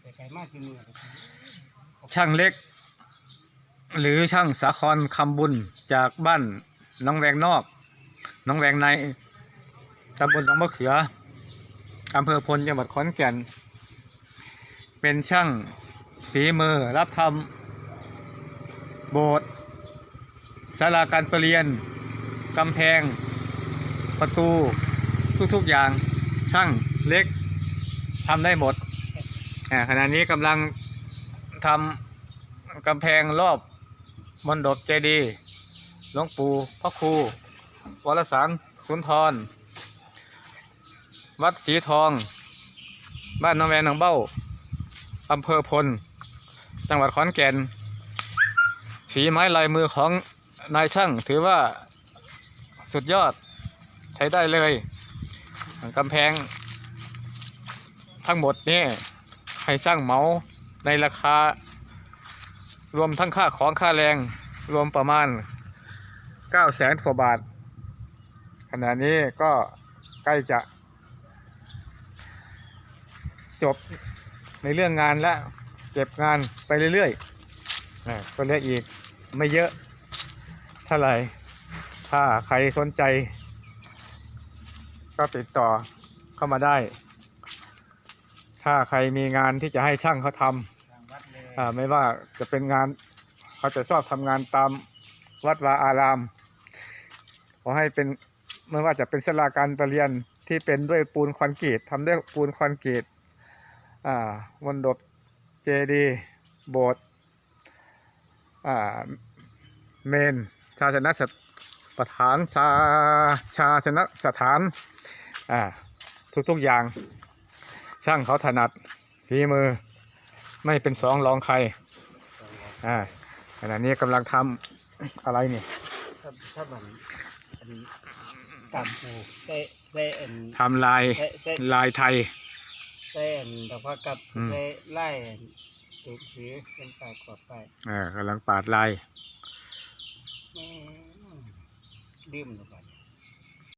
ไปไกลมากที่มือช่างเล็ก หรือช่างสาครคำบุญจากบ้านหน้องแวงนอกหน้องแวงในตำบลหนองมะเขืออำเภอพลจังหวัดขอนแก่น เป็นช่างฝีมือรับทำโบสถ์ศาลาการประเรียนกำแพง ประตู ทุกๆอย่างช่างเล็กทำได้หมด ขณะนี้กำลังทำกำแพงรอบมณฑปเจดีย์หลวงปู่พระครูวรสารสุนทร วัดสีทอง บ้านน้องแวงหนองเบ้าอำเภอพล จังหวัดขอนแก่นฝีไม้ลายมือของนายช่างถือว่าสุดยอดใช้ได้เลยกำแพงทั้งหมดนี่ ให้สร้างเหมาในราคา รวมทั้งค่าของค่าแรงรวมประมาณ9แสนกว่าบาท ขณะนี้ก็ใกล้จะ จบในเรื่องงานแล้วเก็บงานไปเรื่อยๆก็เหลืออีกไม่เยอะเท่าไหร่ ถ้าใครสนใจ ก็ติดต่อเข้ามาได้ ถ้าใครมีงานที่จะให้ช่างเขาททางวัดเลยำอ่าไม่ว่าจะเป็นงานเขาจะชอบทำงานตามวัดวาอาราม ขอให้เป็นไม่ว่าจะเป็นศาลาการประเรียนที่เป็นด้วยปูนคอนกรีตทำด้วยปูนคอนกรีตอ่ามณฑปเจดีย์โบสถ์อ่าเมน ชาชนะสถานชาชาชนะสถานอ่าทุกๆอย่าง ช่างเขาถนัดฝีมือไม่เป็นสองรองใครอ่าขณะนี้กำลังทำอะไรนี่ถ้าถ้ามันอันตามปูเตะเตะอันทำลายเตะเตะลายไทย เตะอันดอกพักกับอืม เตะไล่อันถือถือเป็นปลายขอบไปอ่ากำลังปาดลาย แม่งดื่มหรือเปล่าเนี่ย